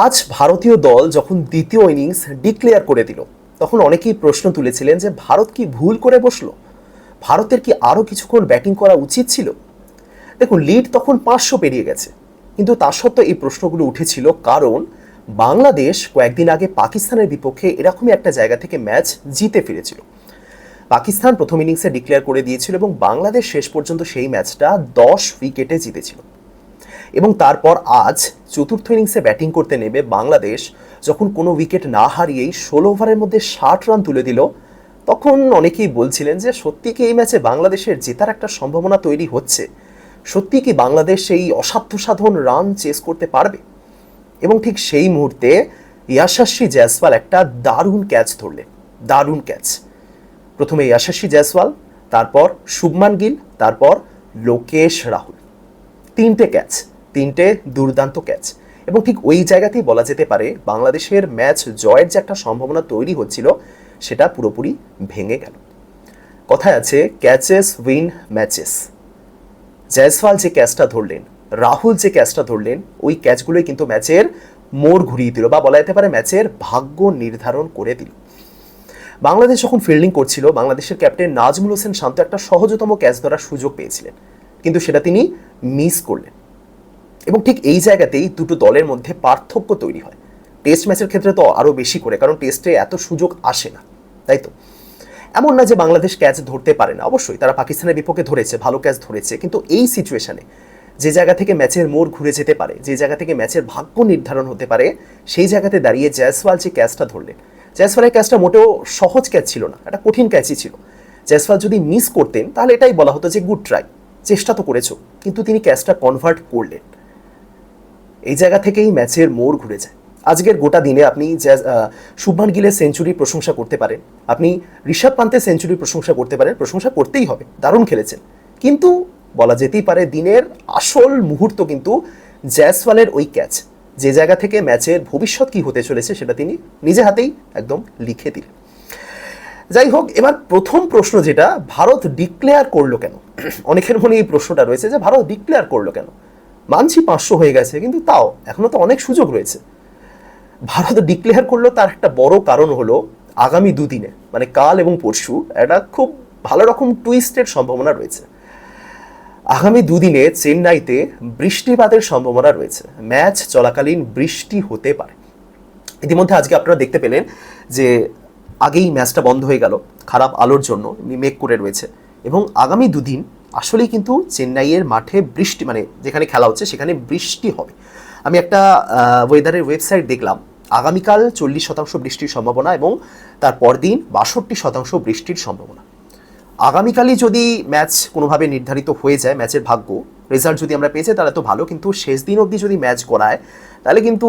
আজ ভারতীয় দল যখন দ্বিতীয় ইনিংস ডিক্লেয়ার করে দিল, তখন অনেকেই প্রশ্ন তুলেছিলেন যে ভারত কি ভুল করে বসল? ভারতের কি আরও কিছুক্ষণ ব্যাটিং করা উচিত ছিল? দেখুন, লিড তখন পাঁচশো পেরিয়ে গেছে। কিন্তু তা সত্ত্বেও এই প্রশ্নগুলো উঠেছিল কারণ বাংলাদেশ কয়েকদিন আগে পাকিস্তানের বিপক্ষে এরকমই একটা জায়গা থেকে ম্যাচ জিতে ফিরেছিল। পাকিস্তান প্রথম ইনিংসে ডিক্লেয়ার করে দিয়েছিল এবং বাংলাদেশ শেষ পর্যন্ত সেই ম্যাচটা দশ উইকেটে জিতেছিল। এবং তারপর আজ চতুর্থ ইনিংসে ব্যাটিং করতে নেমে বাংলাদেশ যখন কোনো উইকেট না হারিয়েই ষোলো ওভারের মধ্যে ষাট রান তুলে দিল, তখন অনেকেই বলছিলেন যে সত্যি কি এই ম্যাচে বাংলাদেশের জেতার একটা সম্ভাবনা তৈরি হচ্ছে? সত্যি কি বাংলাদেশ সেই অসাধ্য সাধন রান চেস করতে পারবে? এবং ঠিক সেই মুহূর্তে ইয়াশাস্বী জয়সওয়াল একটা দারুণ ক্যাচ ধরলেন, দারুণ ক্যাচ প্রথমে ইয়াশাস্বী জয়সওয়াল, তারপর শুভমান গিল, তারপর লোকেশ রাহুল। তিনটে ক্যাচ তিনটে দুর্দান্ত ক্যাচ এবং ঠিক ওই জায়গাতেই বলা যেতে পারে, বাংলাদেশের ম্যাচ জয়ের যে একটা সম্ভাবনা তৈরি হচ্ছিল, সেটা পুরোপুরি ভেঙে গেল। কথায় আছে ক্যাচেস উইন ম্যাচেস জয়সওয়াল যে ক্যাচটা ধরলেন, রাহুল যে ক্যাচটা ধরলেন, ওই ক্যাচগুলোই কিন্তু ম্যাচের মোড় ঘুরিয়ে দিল বা বলা যেতে পারে ম্যাচের ভাগ্য নির্ধারণ করে দিল। বাংলাদেশ যখন ফিল্ডিং করছিল, বাংলাদেশের ক্যাপ্টেন নাজমুল হোসেন শান্ত একটা সহজতম ক্যাচ ধরার সুযোগ পেয়েছিলেন। কিন্তু সেটা তিনি মিস করলেন। এবং ঠিক এই জায়গাতেই দুটো দলের মধ্যে পার্থক্য তৈরি হয়। টেস্ট ম্যাচের ক্ষেত্রে তো আরও বেশি করে, কারণ টেস্টে এত সুযোগ আসে না, তাই তো? এমন না যে বাংলাদেশ ক্যাচ ধরতে পারে না, অবশ্যই তারা পাকিস্তানের বিপক্ষে ধরেছে, ভালো ক্যাচ ধরেছে, কিন্তু এই সিচুয়েশানে যে জায়গা থেকে ম্যাচের মোড় ঘুরে যেতে পারে, যে জায়গা থেকে ম্যাচের ভাগ্য নির্ধারণ হতে পারে, সেই জায়গাতে দাঁড়িয়ে জয়সওয়াল যে ক্যাচটা ধরলেন জয়সওয়ালের ক্যাচটা মোটেও সহজ ক্যাচ ছিল না, একটা কঠিন ক্যাচই ছিল। জয়সওয়াল যদি মিস করতেন, তাহলে এটাই বলা হতো যে গুড ট্রাই চেষ্টা তো করেছ, কিন্তু তিনি ক্যাচটা কনভার্ট করলেন। এই জায়গা থেকেই ম্যাচের মোড় ঘুরে যায়। আজকের গোটা দিনে আপনি শুভমান গিলের সেঞ্চুরি প্রশংসা করতে পারেন। আপনি ঋষভ পান্তের সেঞ্চুরি প্রশংসা করতে পারেন। প্রশংসা করতেই হবে। দারুণ খেলেছেন। কিন্তু বলা যেতেই পারে, দিনের আসল মুহূর্ত কিন্তু জয়সওয়ালের ওই ক্যাচ যে জায়গা থেকে ম্যাচের ভবিষ্যৎ কি হতে চলেছে সেটা তিনি নিজে হাতেই একদম লিখে দিলেন। যাই হোক, এবার প্রথম প্রশ্ন যেটা, ভারত ডিক্লেয়ার করল কেন? অনেকের মনে এই প্রশ্নটা রয়েছে যে, ভারত ডিক্লেয়ার করল কেন? মানছি পাঁচশো হয়ে গেছে, কিন্তু তাও এখনও তো অনেক সুযোগ রয়েছে। ভারত ডিক্লেয়ার করল তার একটা বড় কারণ হলো আগামী দুদিনে মানে কাল এবং পরশু, একটা খুব ভালো রকম টুইস্টের সম্ভাবনা রয়েছে। আগামী দুদিনে চেন্নাইতে বৃষ্টিপাতের সম্ভাবনা রয়েছে। ম্যাচ চলাকালীন বৃষ্টি হতে পারে। ইতিমধ্যে আজকে আপনারা দেখতে পেলেন যে আগেই ম্যাচটা বন্ধ হয়ে গেল, খারাপ আলোর জন্য, মেঘ করে রয়েছে। এবং আগামী দুদিন আসলেই কিন্তু চেন্নাইয়ের মাঠে বৃষ্টি মানে যেখানে খেলা হচ্ছে সেখানে বৃষ্টি হবে। আমি একটা ওয়েদারের ওয়েবসাইট দেখলাম। আগামীকাল চল্লিশ শতাংশ বৃষ্টির সম্ভাবনা এবং তার পরদিন বাষট্টি শতাংশ বৃষ্টির সম্ভাবনা। আগামীকালই যদি ম্যাচ কোনোভাবে নির্ধারিত হয়ে যায় ম্যাচের ভাগ্য রেজাল্ট যদি আমরা পেয়েছি তাহলে তো ভালো। কিন্তু শেষ দিন অবধি যদি ম্যাচ করায় তাহলে কিন্তু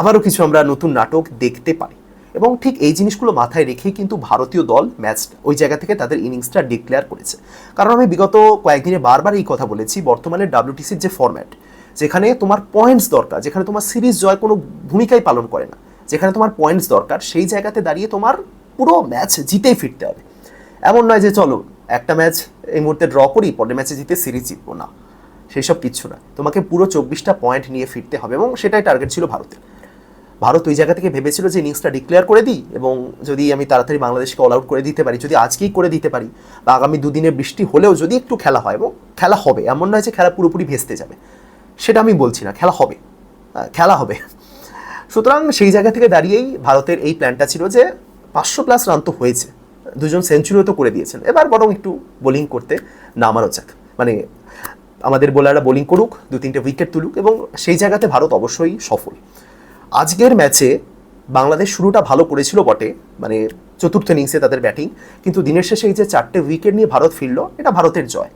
আবারও কিছু আমরা নতুন নাটক দেখতে পারি। এবং ঠিক এই জিনিসগুলো মাথায় রেখেই কিন্তু ভারতীয় দল ম্যাচ ওই জায়গা থেকে তাদের ইনিংসটা ডিক্লেয়ার করেছে। কারণ আমি বিগত কয়েকদিনে বারবার এই কথা বলেছি, বর্তমানে ডাব্লিউটিসির যে ফরম্যাট যেখানে তোমার পয়েন্টস দরকার, যেখানে তোমার সিরিজ জয় কোনো ভূমিকাই পালন করে না, যেখানে তোমার পয়েন্টস দরকার, সেই জায়গাতে দাঁড়িয়ে তোমার পুরো ম্যাচ জিতেই ফিরতে হবে। এমন নয় যে চলো, একটা ম্যাচ এই মুহূর্তে ড্র করি, পরের ম্যাচে জিতে সিরিজ জিতবো, না। সেই সব কিচ্ছু না তোমাকে পুরো চব্বিশটা পয়েন্ট নিয়ে ফিরতে হবে এবং সেটাই টার্গেট ছিল ভারতের। ভারত ওই জায়গা থেকে ভেবেছিল যে ইনিংসটা ডিক্লেয়ার করে দিই এবং যদি আমি তাড়াতাড়ি বাংলাদেশকে অল আউট করে দিতে পারি, যদি আজকেই করে দিতে পারি বা আগামী দুদিনে বৃষ্টি হলেও যদি একটু খেলা হয় এবং খেলা হবে, এমন নয় যে খেলা পুরোপুরি ভেস্তে যাবে, সেটা আমি বলছি না, খেলা হবে খেলা হবে। সুতরাং সেই জায়গা থেকে দাঁড়িয়েই ভারতের এই প্ল্যানটা ছিল যে পাঁচশো প্লাস রান তো হয়েছে, দুজন সেঞ্চুরিও তো করে দিয়েছেন, এবার বরং একটু বোলিং করতে নামারও যাক মানে আমাদের বোলাররা বোলিং করুক দু তিনটে উইকেট তুলুক এবং সেই জায়গাতে ভারত অবশ্যই সফল। আজকের ম্যাচে বাংলাদেশ শুরুটা ভালো করেছিল বটে মানে চতুর্থ ইনিংসে তাদের ব্যাটিং কিন্তু দিনের শেষে এই যে চারটে উইকেট নিয়ে ভারত ফিরল, এটা ভারতের জয়।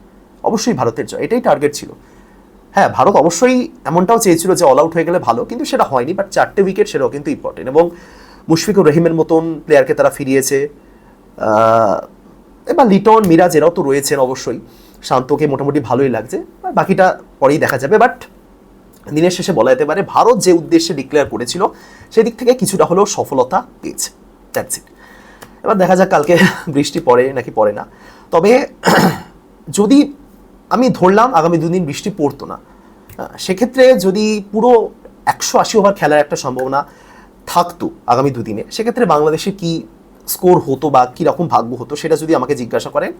অবশ্যই ভারতের জয়, এটাই টার্গেট ছিল। হ্যাঁ ভারত অবশ্যই এমনটাও চেয়েছিল যে অল আউট হয়ে গেলে ভালো, কিন্তু সেটা হয়নি বাট চারটে উইকেট সেটাও কিন্তু ইম্পর্টেন্ট এবং মুশফিকুর রহিমের মতন প্লেয়ারকে তারা ফিরিয়েছে এবার লিটন, মিরাজ এরাও তো রয়েছেন অবশ্যই, শান্তকে মোটামুটি ভালোই লাগছে, বাকিটা পরেই দেখা যাবে বাট দিনের শেষে বলা যেতে পারে ভারত যে উদ্দেশ্যে ডিক্লেয়ার করেছিল, সেদিক থেকে কিছুটা হলেও সফলতা পেয়েছে। দ্যাটস ইট এবার দেখা যাক কালকে বৃষ্টি পড়ে নাকি পড়ে না। তবে যদি আমি ধরলাম আগামী দুদিন বৃষ্টি পড়তো না সেক্ষেত্রে যদি পুরো একশো আশি ওভার খেলার একটা সম্ভাবনা থাকতো আগামী দুদিনে, সেক্ষেত্রে বাংলাদেশের কি স্কোর হতো বা কী রকম ভাগ্য হতো সেটা যদি আমাকে জিজ্ঞাসা করেন,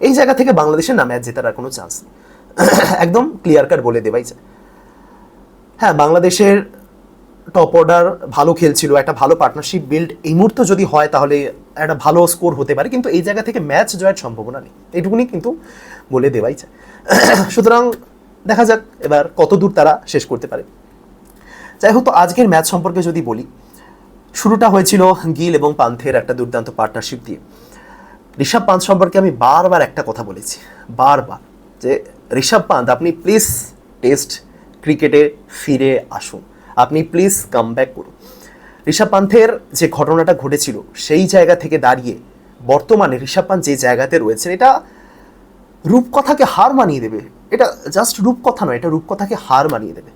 এই জায়গা থেকে বাংলাদেশের না ম্যাচ জেতার আর কোনো চান্স নেই। একদম ক্লিয়ার কাট বলে দেওয়াই যায়। হ্যাঁ বাংলাদেশের টপ অর্ডার ভালো খেলছিল, একটা ভালো পার্টনারশিপ বিল্ড এই মুহূর্তে যদি হয় তাহলে একটা ভালো স্কোর হতে পারে, কিন্তু এই জায়গা থেকে ম্যাচ জয়ের সম্ভাবনা নেই। এইটুকুনি কিন্তু বলে দেওয়াই যায়। সুতরাং দেখা যাক এবার কত দূর তারা শেষ করতে পারে। যাই হোক, তো আজকের ম্যাচ সম্পর্কে যদি বলি, শুরুটা হয়েছিল গিল এবং পান্থের একটা দুর্দান্ত পার্টনারশিপ দিয়ে। ঋষভ পান্ত সম্পর্কে আমি বারবার একটা কথা বলেছি, বারবার, যে ঋষভ পান্ত, আপনি প্লিজ টেস্ট ক্রিকেটে ফিরে আসুন। আপনি প্লিজ কাম ব্যাক করুন। ঋষভ পান্থের যে ঘটনাটা ঘটেছিল, সেই জায়গা থেকে দাঁড়িয়ে বর্তমানে ঋষভ পান্থ যে জায়গাতে রয়েছেন, এটা রূপকথাকে হার মানিয়ে দেবে। এটা জাস্ট রূপকথা নয়, এটা রূপকথাকে হার মানিয়ে দেবে।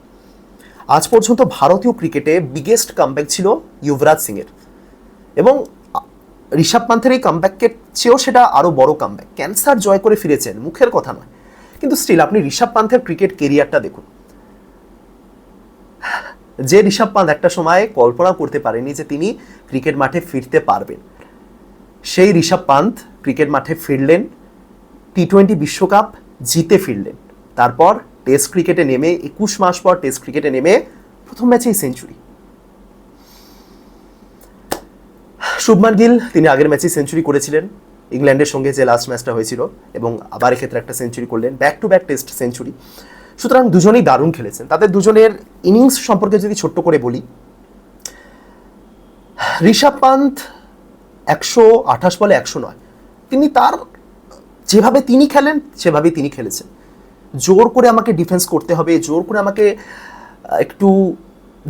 আজ পর্যন্ত ভারতীয় ক্রিকেটে বিগেস্ট কামব্যাক ছিল যুবরাজ সিংয়ের। এবং ঋষভ পান্থের এই কামব্যাককে চেয়েও সেটা আরও বড় কামব্যাক ক্যান্সার জয় করে ফিরেছেন, মুখের কথা নয়। কিন্তু স্টিল আপনি ঋষভ পান্থের ক্রিকেট কেরিয়ারটা দেখুন। যে ঋষভ পান্ত একটা সময় কল্পনা করতে পারেনি যে তিনি ক্রিকেট মাঠে ফিরতে পারবেন। সেই ঋষভ পান্ত ক্রিকেট মাঠে ফিরলেন টি টোয়েন্টি বিশ্বকাপ জিতে ফিরলেন। তারপর টেস্ট ক্রিকেটে নেমে, একুশ মাস পর টেস্ট ক্রিকেটে নেমে প্রথম ম্যাচেই সেঞ্চুরি। শুভমান গিল, তিনি আগের ম্যাচেই সেঞ্চুরি করেছিলেন। ইংল্যান্ডের সঙ্গে যে লাস্ট ম্যাচটা হয়েছিল এবং আবার এক্ষেত্রে একটা সেঞ্চুরি করলেন। Back to back test century. সুতরাং দুজনেই দারুণ খেলেছেন। তাদের দুজনের ইনিংস সম্পর্কে যদি ছোট্ট করে বলি, ঋষভ পান্ত একশো আঠাশ বলে একশো নয়। তিনি তার, যেভাবে তিনি খেলেন, সেভাবেই তিনি খেলেছেন। জোর করে আমাকে ডিফেন্স করতে হবে, জোর করে আমাকে একটু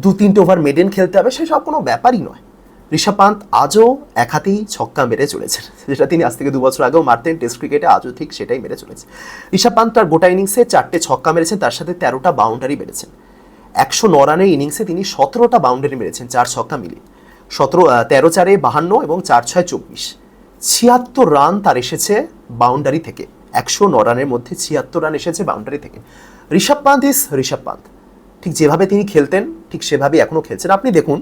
দু তিনটে ওভার মেডেন খেলতে হবে, সেসব কোনো ব্যাপারই নয়। ঋষভ পান্ত আজও এক হাতেই ছক্কা মেরে চলেছেন। যেটা তিনি আজ থেকে দু বছর আগেও মারতেন, টেস্ট ক্রিকেটে আজও ঠিক সেটাই মেরে চলেছে ঋষভ পান্ত তার গোটা ইনিংসে চারটে ছক্কা মেরেছেন, তার সাথে তেরোটা বাউন্ডারি মেরেছেন। একশো ন রানের ইনিংসে তিনি সতেরোটা বাউন্ডারি মেরেছেন, চার ছক্কা মিলিয়ে। সতেরো তেরো চারে বাহান্ন এবং চার ছয় চব্বিশ। ছিয়াত্তর রান তার এসেছে বাউন্ডারি থেকে। একশো ন রানের মধ্যে ছিয়াত্তর রান এসেছে বাউন্ডারি থেকে। ঋষভ পান্ত ইস ঋষভ পান্ত। ঠিক যেভাবে তিনি খেলতেন, ঠিক সেভাবে এখনও খেলছেন। আপনি দেখুন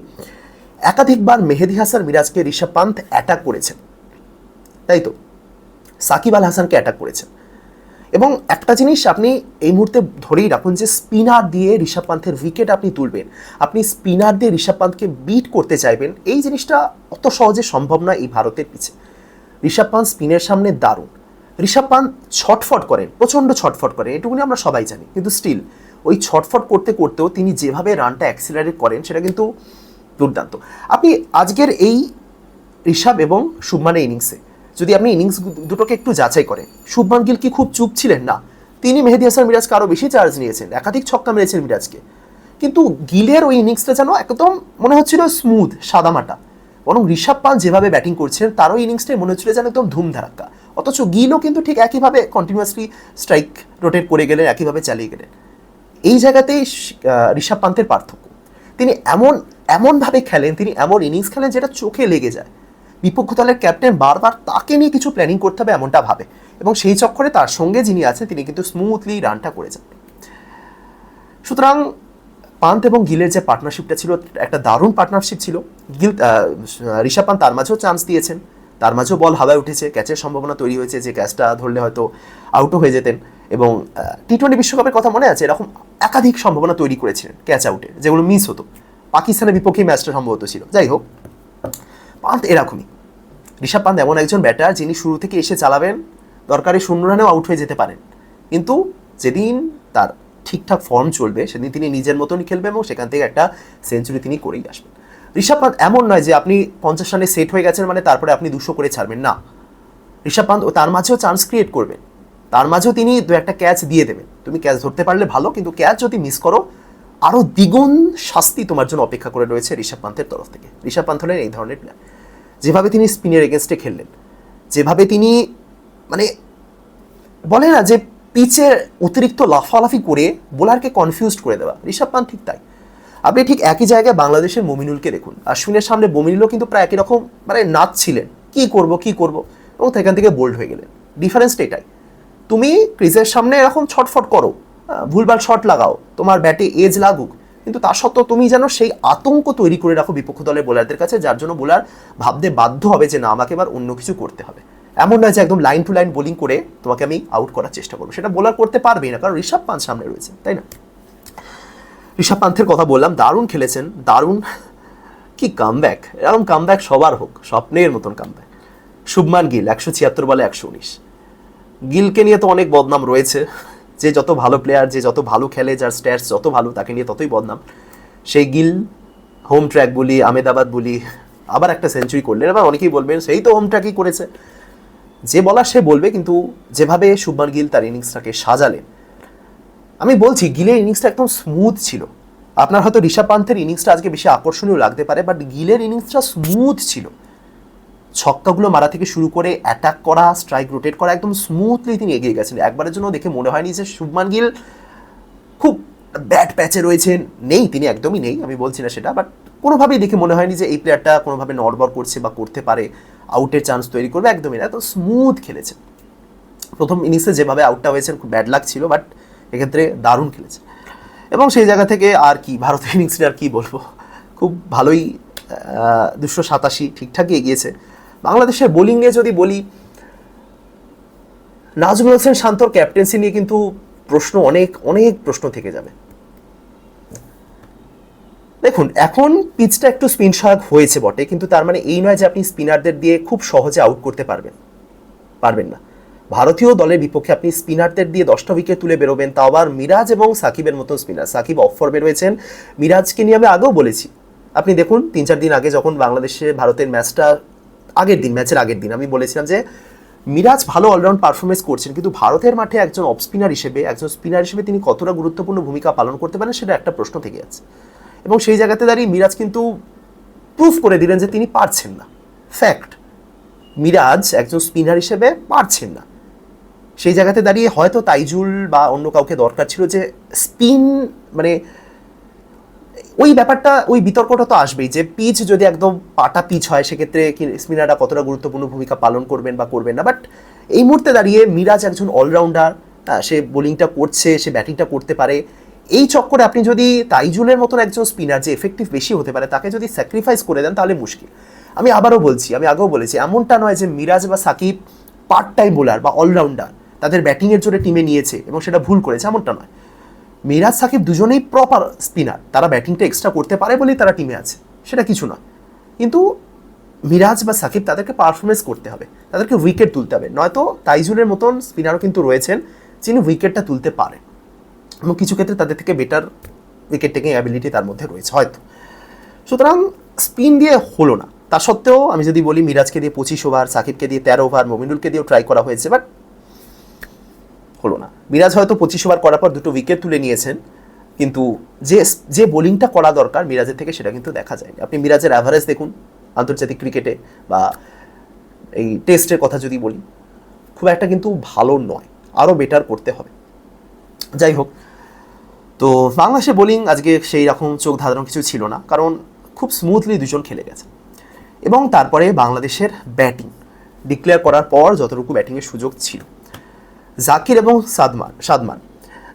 একাধিকবার মেহেদি হাসান মিরাজকে ঋষভ পান্ত অ্যাটাক করেছেন। তাই তো? সাকিব আল হাসানকে অ্যাটাক করেছেন। এবং একটা জিনিস আপনি এই মুহূর্তে ধরেই রাখুন যে স্পিনার দিয়ে ঋষভ পান্থের উইকেট আপনি তুলবেন, আপনি স্পিনার দিয়ে ঋষভ পান্থকে বিট করতে চাইবেন, এই জিনিসটা অত সহজে সম্ভব নয় এই ভারতের পিছে। ঋষভ পান্থ স্পিনের সামনে দারুণ। ঋষভ পান্থ ছটফট করেন, প্রচণ্ড ছটফট করেন, এটুকুনি আমরা সবাই জানি। কিন্তু স্টিল ওই ছটফট করতে করতেও তিনি যেভাবে রানটা অ্যাক্সিলারেট করেন, সেটা কিন্তু দুর্দান্ত। আপনি আজকের এই ঋষভ এবং শুভমানের ইনিংসে যদি আপনি ইনিংস দুটোকে একটু যাচাই করেন, শুভমান গিল কি খুব চুপ ছিলেন? না। তিনি মেহেদি হাসান মিরাজকে আরও বেশি চার্জ নিয়েছেন, একাধিক ছক্কা মেরেছেন মিরাজকে। কিন্তু গিলের ওই ইনিংসটা যেন একদম মনে হচ্ছিল স্মুথ সাদামাটা বরং ঋষভ পাল যেভাবে ব্যাটিং করছেন, তারও ইনিংসটাই মনে হচ্ছিল যেন একদম ধুমধারাক্কা। অথচ গিলও কিন্তু ঠিক একইভাবে কন্টিনিউয়াসলি স্ট্রাইক রোটেট করে গেলেন, একইভাবে চালিয়ে গেলেন। এই জায়গাতেই ঋষভ পান্তের পার্থক্য। তিনি এমন, এমনভাবে খেলেন, তিনি এমন ইনিংস খেলেন যেটা চোখে লেগে যায়। বিপক্ষ দলের ক্যাপ্টেন বারবার তাকে নিয়ে কিছু প্ল্যানিং করতে হবে এমনটা ভাবে। এবং সেই চক্করে তার সঙ্গে যিনি আছেন, তিনি কিন্তু স্মুথলি রানটা করে যান। সুতরাং পান্ত এবং গিলের যে পার্টনারশিপটা ছিল, একটা দারুণ পার্টনারশিপ ছিল। গিল ঋষভ পান্ত তার মাঝেও চান্স দিয়েছেন। তার মাঝেও বল হাওয়ায় উঠেছে ক্যাচের সম্ভাবনা তৈরি হয়েছে যে ক্যাচটা ধরলে হয়তো আউটও হয়ে যেতেন। এবং টি টোয়েন্টি বিশ্বকাপের কথা মনে আছে? এরকম একাধিক সম্ভাবনা তৈরি করেছিলেন ক্যাচ আউটের যেগুলো মিস হতো। পাকিস্তানের বিপক্ষে ম্যাচটা সম্ভবত ছিল। যাই হোক, পান্ত এরকমই। ঋষভ পান্ত এমন একজন ব্যাটার যিনি শুরু থেকে এসে চালাবেন, দরকারে শূন্য রানেও আউট হয়ে যেতে পারেন। কিন্তু যেদিন তার ঠিকঠাক ফর্ম চলবে, সেদিন তিনি নিজের মতনই খেলবেন এবং সেখান থেকে একটা সেঞ্চুরি তিনি করেই আসবেন। ঋষভ পান্ত এমন নয় যে আপনি পঞ্চাশ রানে সেট হয়ে গেছেন মানে তারপরে আপনি দুশো করে ছাড়বেন না। ঋষভ পান্ত ও তার মাঝেও চান্স ক্রিয়েট করবেন। তার মাঝেও তিনি দু একটা ক্যাচ দিয়ে দেবেন। তুমি ক্যাচ ধরতে পারলে ভালো, কিন্তু ক্যাচ যদি মিস করো আরও দ্বিগুণ শাস্তি তোমার জন্য অপেক্ষা করে রয়েছে ঋষভ পান্তের তরফ থেকে। ঋষভ পান্ত হলেন এই ধরনের প্লেয়ার যেভাবে তিনি স্পিনের এগেনস্টে খেললেন, যেভাবে তিনি মানে বলে না যে পিচের অতিরিক্ত লাফালাফি করে বোলারকে কনফিউজড করে দেওয়া, ঋষভ পান্ত ঠিক তাই। আপনি ঠিক একই জায়গায় বাংলাদেশের মমিনুলকে দেখুন আশ্বিনের সামনে মমিনুলও কিন্তু প্রায় একই রকম মানে নাচ ছিলেন কি করব কি করব, এবং সেখান থেকে বোল্ড হয়ে গেলেন। ডিফারেন্সটা এটাই। তুমি ক্রিজের সামনে এরকম ছটফট করো ভুলভাল শট লাগাও, তোমার ব্যাটে এজ লাগুক। কিন্তু তা সত্ত্বেও তুমি যেন সেই আতঙ্ক তৈরি করে রাখো বিপক্ষ দলের বোলারদের কাছে, যার জন্য বোলার ভাবতে বাধ্য হবে যে না, আমাকে এবার অন্য কিছু করতে হবে। এমন নয় যে একদম লাইন টু লাইন বোলিং করে তোমাকে আমি আউট করার চেষ্টা করব। সেটা বোলার করতে পারবেই না, কারণ ঋষভ পান্ত সামনে রয়েছে, তাই না? ঋষভ পান্থের কথা বললাম, দারুণ খেলেছেন, দারুণ কি কামব্যাক এরকম কামব্যাক সবার হোক, স্বপ্নের মতন কামব্যাক শুভমান গিল, একশো ছিয়াত্তর বলে একশো উনিশ। গিলকে নিয়ে তো অনেক বদনাম রয়েছে। যে যত ভালো প্লেয়ার যে যত ভালো খেলে, যার স্ট্যাটস যত ভালো, তাকে নিয়ে ততই বদনাম। সেই গিল হোম ট্র্যাক বলি আমেদাবাদ বলি, আবার একটা সেঞ্চুরি করলেন। এবার অনেকেই বলবেন, সেই তো হোম ট্র্যাকই করেছে। যে বলার সে বলবে, কিন্তু যেভাবে শুভমান গিল তার ইনিংসটাকে সাজালেন। আমি বলছি, গিলের ইনিংসটা একদম স্মুথ ছিল। আপনার হয়তো ঋষভ পান্থের ইনিংসটা আজকে বেশি আকর্ষণীয় লাগতে পারে বাট গিলের ইনিংসটা স্মুথ ছিল। ছক্কাগুলো মারা থেকে শুরু করে অ্যাটাক করা স্ট্রাইক রোটেট করা একদম স্মুথলি তিনি এগিয়ে গেছেন। একবারের জন্য দেখে মনে হয়নি যে শুভমান গিল খুব ব্যাট প্যাচে রয়েছেন। নেই, তিনি একদমই নেই, আমি বলছি না সেটা বাট কোনোভাবেই দেখে মনে হয়নি যে এই প্লেয়ারটা কোনোভাবে নড়বড় করছে বা করতে পারে আউটের চান্স তৈরি করবে, একদমই না এত স্মুথ খেলেছে। প্রথম ইনিংসে যেভাবে আউটটা হয়েছেন, খুব ব্যাড লাক ছিল বাট এক্ষেত্রে দারুণ খেলেছে। এবং সেই জায়গা থেকে আর কি, ভারতের ইনিংসটা আর কি বলব? খুব ভালোই দুশো সাতাশি ঠিকঠাকই এগিয়েছে। বাংলাদেশের বোলিং নিয়ে যদি বলি, নাজমুল হোসেন শান্তর ক্যাপ্টেন্সি নিয়ে কিন্তু প্রশ্ন অনেক অনেক প্রশ্ন থেকে যাবে। দেখুন, এখন পিচটা একটু স্পিন সহায়ক হয়েছে বটে, কিন্তু তার মানে এই নয় যে আপনি স্পিনারদের দিয়ে খুব সহজে আউট করতে পারবেন পারবেন না। ভারতীয় দলের বিপক্ষে আপনি স্পিনারদের দিয়ে দশটা উইকেট তুলে বেরোবেন, তাও আবার মিরাজ এবং সাকিবের মতো স্পিনার সাকিব অফ ফর্মে রয়েছেন। মিরাজকে নিয়ে আমি আগেও বলেছি। আপনি দেখুন তিন চার দিন আগে যখন বাংলাদেশে ভারতের ম্যাচটা আগের দিন, ম্যাচের আগের দিন। আমি বলেছিলাম যে, মিরাজ ভালো অলরাউন্ড পারফরমেন্স করছেন, কিন্তু ভারতের মাঠে একজন অফ স্পিনার হিসেবে, একজন স্পিনার হিসেবে তিনি কতটা গুরুত্বপূর্ণ ভূমিকা পালন করতে পারেন, সেটা একটা প্রশ্ন থেকে আছে। এবং সেই জায়গাতে দাঁড়িয়ে মিরাজ কিন্তু প্রুফ করে দিলেন যে তিনি পারছেন না। ফ্যাক্ট মিরাজ একজন স্পিনার হিসেবে পারছেন না। সেই জায়গাতে দাঁড়িয়ে হয়তো তাইজুল বা অন্য কাউকে দরকার ছিল যে স্পিন মানে ওই ব্যাপারটা, ওই বিতর্কটা তো আসবেই যে পিচ যদি একদম পাটা পিচ হয়, সেক্ষেত্রে স্পিনাররা কতটা গুরুত্বপূর্ণ ভূমিকা পালন করবেন বা করবেন না? বাট এই মুহূর্তে দাঁড়িয়ে মিরাজ একজন অলরাউন্ডার সে বোলিংটা করছে, সে ব্যাটিংটা করতে পারে। এই চক্করে আপনি যদি তাইজুলের মতন একজন স্পিনার, যে এফেক্টিভ বেশি হতে পারে, তাকে যদি স্যাক্রিফাইস করে দেন, তাহলে মুশকিল। আমি আবারও বলছি, আমি আগেও বলেছি, এমনটা নয় যে মিরাজ বা সাকিব পার্ট টাইম বোলার বা অলরাউন্ডার, তাদের ব্যাটিংয়ের জন্য টিমে নিয়েছে এবং সেটা ভুল করেছে, এমনটা নয়। মিরাজ সাকিব দুজনেই প্রপার স্পিনার তারা ব্যাটিংটা এক্সট্রা করতে পারে বলেই তারা টিমে আছে। সেটা কিছু নয়। কিন্তু মিরাজ বা সাকিব তাদেরকে পারফরমেন্স করতে হবে। তাদেরকে উইকেট তুলতে হবে। নয়তো তাইজুলের মতন স্পিনারও কিন্তু রয়েছেন, যিনি উইকেটটা তুলতে পারেন। এবং কিছু ক্ষেত্রে তাদের থেকে বেটার উইকেট টেকিং অ্যাবিলিটি তার মধ্যে রয়েছে হয়তো। সুতরাং স্পিন দিয়ে হলো না। তা সত্ত্বেও আমি যদি বলি, মিরাজকে দিয়ে পঁচিশ ওভার সাকিবকে দিয়ে তেরো ওভার মমিনুলকে দিয়েও ট্রাই করা হয়েছে। বাট হলো না। মিরাজ হয়তো পঁচিশ ওভার করার পর দুটো উইকেট তুলে নিয়েছেন, কিন্তু যে যে বোলিংটা করা দরকার মিরাজের থেকে সেটা কিন্তু দেখা যায়নি। আপনি মিরাজের অ্যাভারেজ দেখুন আন্তর্জাতিক ক্রিকেটে বা এই টেস্টের কথা যদি বলি, খুব একটা কিন্তু ভালো নয় আরও বেটার করতে হবে। যাই হোক, তো বাংলাদেশের বোলিং আজকে সেই রকম চোখ ধাঁধানো কিছু ছিল না, কারণ খুব স্মুথলি দুজন খেলে গেছে এবং তারপরে বাংলাদেশের ব্যাটিং ডিক্লেয়ার করার পর যতটুকু ব্যাটিংয়ের সুযোগ ছিল জাকির এবং সাদমান সাদমান।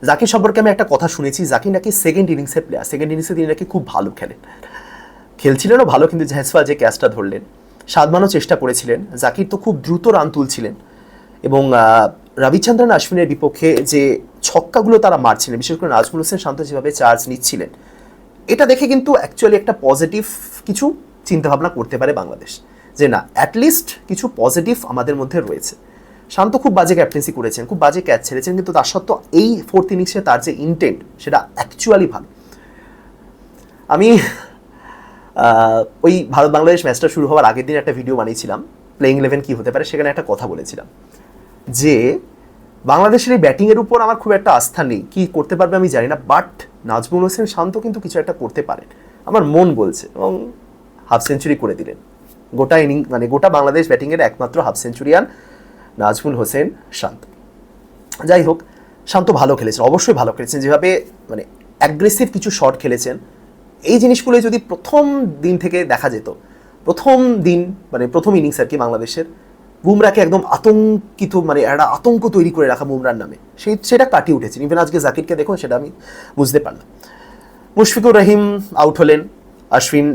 জাকির সম্পর্কে আমি একটা কথা শুনেছি, জাকির নাকি সেকেন্ড ইনিংসের প্লেয়ার সেকেন্ড ইনিংসে তিনি নাকি খুব ভালো খেলেন। খেলছিলেনও ভালো, কিন্তু জাহেসফা যে ক্যাচটা ধরলেন, সাদমানও চেষ্টা করেছিলেন। জাকির তো খুব দ্রুত রান তুলছিলেন। এবং রবিচন্দ্রন আশ্বিনের বিপক্ষে যে ছক্কাগুলো তারা মারছিলেন, বিশেষ করে নাজমুল হোসেন শান্ত যেভাবে চার্জ নিচ্ছিলেন, এটা দেখে কিন্তু অ্যাকচুয়ালি একটা পজিটিভ কিছু চিন্তাভাবনা করতে পারে বাংলাদেশ। যে না অ্যাটলিস্ট কিছু পজিটিভ আমাদের মধ্যে রয়েছে। শান্ত খুব বাজে ক্যাপ্টেন্সি করেছেন, খুব বাজে ক্যাচ ছেড়েছেন, কিন্তু তার সত্ত্বেও এই ফোর্থ ইনিংসে তার যে ইন্টেন্ট সেটা অ্যাকচুয়ালি ভালো। আমি ওই ভারত বাংলাদেশ ম্যাচটা শুরু হওয়ার আগের দিন একটা ভিডিও বানিয়েছিলাম প্লেইং ইলেভেন কী হতে পারে সেখানে একটা কথা বলেছিলাম, যে বাংলাদেশের এই ব্যাটিংয়ের উপর আমার খুব একটা আস্থা নেই, কি করতে পারবে আমি জানি না বাট নাজমুল হোসেন শান্ত কিন্তু কিছু একটা করতে পারেন, আমার মন বলছে এবং হাফ সেঞ্চুরি করে দিলেন। গোটা ইনিং মানে গোটা বাংলাদেশ ব্যাটিংয়ের একমাত্র হাফ সেঞ্চুরিয়ান নাজমুল হোসেন শান্ত। যাই হোক শান্ত ভালো খেলেছেন, অবশ্যই ভালো খেলেছেন। যেভাবে মানে অ্যাগ্রেসিভ কিছু শট খেলেছেন, এই জিনিসগুলো যদি প্রথম দিন থেকে দেখা যেত, প্রথম দিন মানে প্রথম ইনিংস আর কি বাংলাদেশের বুমরাকে একদম আতঙ্কিত মানে একটা আতঙ্ক তৈরি করে রাখা বুমরার নামে। সেই, সেটা কাটিয়ে উঠেছে ইভেন আজকে জাকিরকে দেখুন, সেটা আমি বুঝতে পারলাম। মুশফিকুর রহিম আউট হলেন অশ্বিন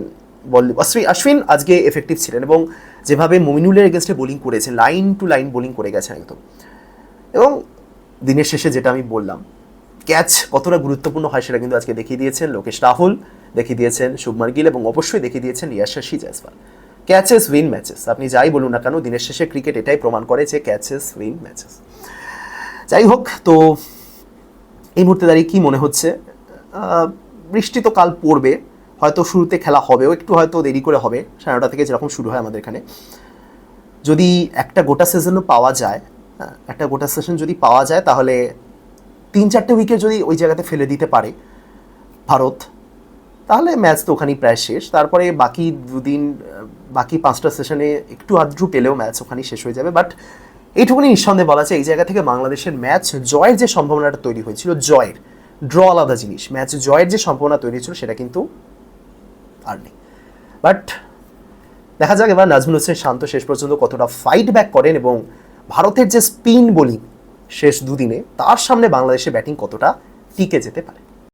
বল অশ্বিন আজকে এফেক্টিভ ছিলেন এবং যেভাবে মমিনুলের এগেনস্টে বোলিং করেছেন লাইন টু লাইন বোলিং করে গেছেন একদম। এবং দিনের শেষে যেটা আমি বললাম ক্যাচ কতটা গুরুত্বপূর্ণ হয় সেটা কিন্তু আজকে দেখিয়ে দিয়েছেন লোকেশ রাহুল, দেখিয়ে দিয়েছেন শুভমান গিল এবং অবশ্যই দেখিয়ে দিয়েছেন Yashasvi Jaiswal. Catches win matches আপনি যাই বলুন না কেন, দিনের শেষে ক্রিকেট এটাই প্রমাণ করে যে ক্যাচেস উইন ম্যাচেস যাই হোক, তো এই মুহূর্তে দাঁড়িয়ে কী মনে হচ্ছে? বৃষ্টি তো কাল পড়বে। হয়তো শুরুতে খেলা হবেও, একটু হয়তো দেরি করে হবে, সাড়ে নটা থেকে যেরকম শুরু হয় আমাদের এখানে। যদি একটা গোটা সিজনও পাওয়া যায় একটা গোটা সেশন যদি পাওয়া যায়, তাহলে তিন চারটে উইকেট যদি ওই জায়গাতে ফেলে দিতে পারে ভারত, তাহলে ম্যাচ তো ওখানেই প্রায় শেষ। তারপরে বাকি দুদিন বাকি পাঁচটা সেশনে একটু আদ্রু পেলেও ম্যাচ ওখানেই শেষ হয়ে যাবে। বাট এইটুকুনি নিঃসন্দেহে বলা আছে এই জায়গা থেকে বাংলাদেশের ম্যাচ জয়ের যে সম্ভাবনাটা তৈরি হয়েছিল, জয়ের ড্র আলাদা জিনিস। ম্যাচ জয়ের যে সম্ভাবনা তৈরি হয়েছিল, সেটা কিন্তু আর নেই বাট দেখা যাক এবার নাজমুল হোসেন শান্ত শেষ পর্যন্ত কতটা ফাইট ব্যাক করেন এবং ভারতের যে স্পিন বোলিং শেষ দুদিনে, তার সামনে বাংলাদেশের ব্যাটিং কতটা টিকে যেতে পারে।